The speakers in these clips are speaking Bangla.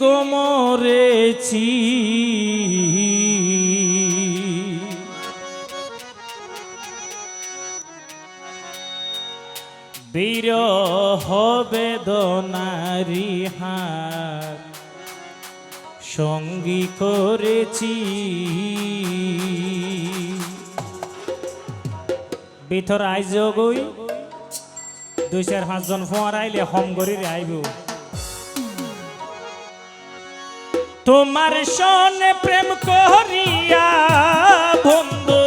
গোমরেছি বীর হবে দনারি হার সঙ্গী করেছি। ভিতর আইজ গই, দুই চার পাঁচজন ফোয়ার আইলে হম করি আইব। তোমার সনে প্রেম করিয়া বন্ধু।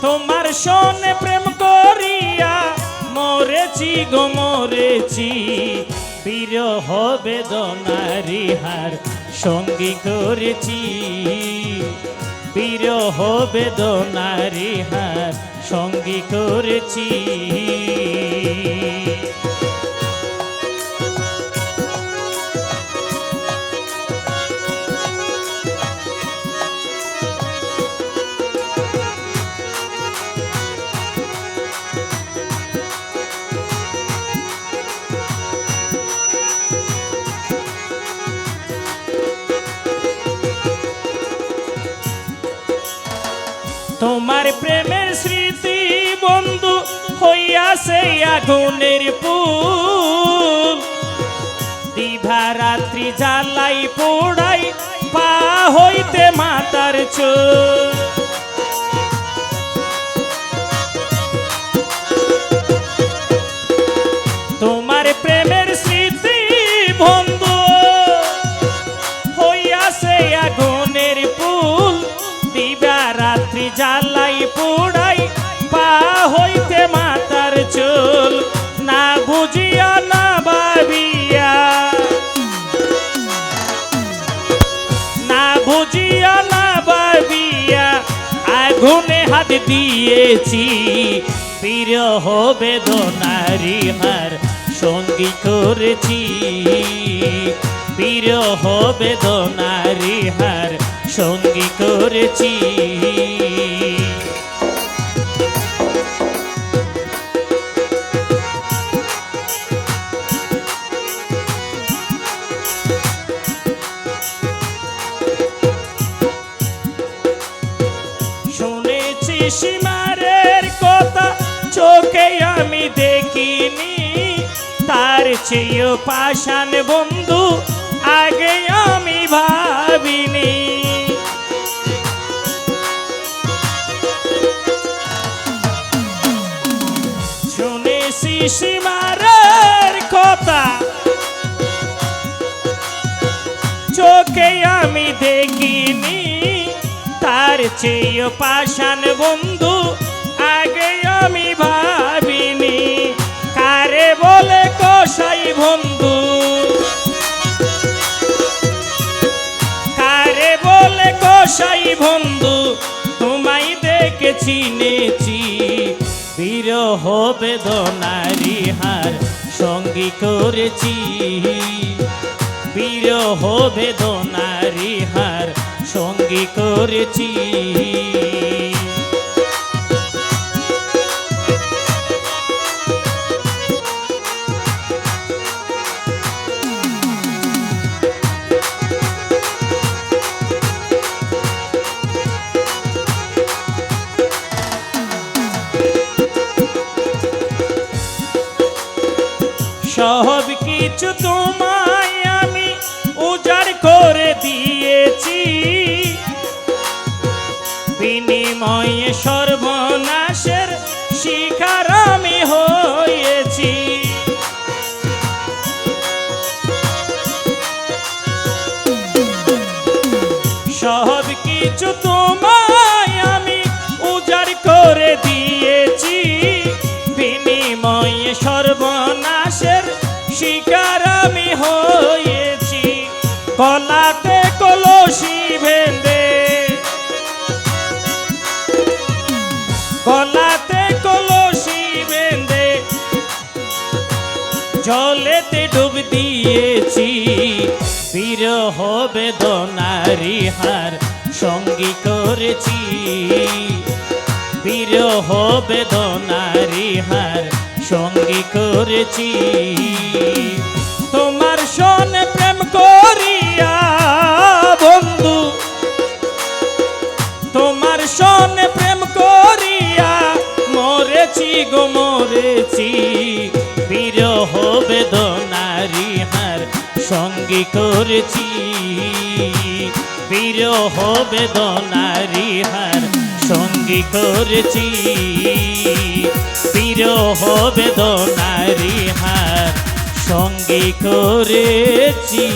তোমার সনে প্রেম করিয়া মরেছি গো, মরেছি। বীর হবে দনারি হার সঙ্গী করেছি। বীর হবে দনারি হার সঙ্গী করেছি। তোমার প্রেমের স্মৃতি বন্ধু হইয়াছে আগুনের পুল। দিভা রাত্রি জ্বালাই পোড়াই পা হইতে মাতার চোখ হাত দিয়েছি। বিরহ হবে দোনারি হার সঙ্গী করেছি। বিরহ হবে দোনারি হার সঙ্গী করেছি। সীমারের কথা চোখে আমি দেখিনি। তার চেয়েও পাষাণ বন্ধু আগে আমি ভাবিনি। শুনেছি সীমারের কথা? চোখে আমি দেখিনি। তার চেয়ে পাষাণ বন্ধু আগে আমি ভাবিনি। কারে বলে কষাই বন্ধু? কারে বলে কষাই বন্ধু? তোমায় দেখে চিনেছি বীর হবে দনারি হার সঙ্গী করেছি। বীর হবে দনারি হার সঙ্গী করেছি। সব কিছু তোমায় আমি উজাড় করে দিয়েছি বিনিময়ে সর্বনাশের শিকার আমি হয়েছি। সব কিছু তোমায় আমি উজাড় করে দিয়েছি। বিনিময়ে সর্বনাশের শিকার আমি হয়েছি। কলাতে কলসি ভেন্দে। কলাতে কলসি বেঁধে, জলেতে ডুব দিয়েছি। বীর হবে দনারি হার সঙ্গী করেছি। বীর হবে দনারি হার সঙ্গী করেছি। তোমার সনে করিয়া বেদনারি হার সঙ্গী করেছি। বিরহ বেদনারি হার সঙ্গী করেছি। বিরহ বেদনারি হার সঙ্গী করেছি।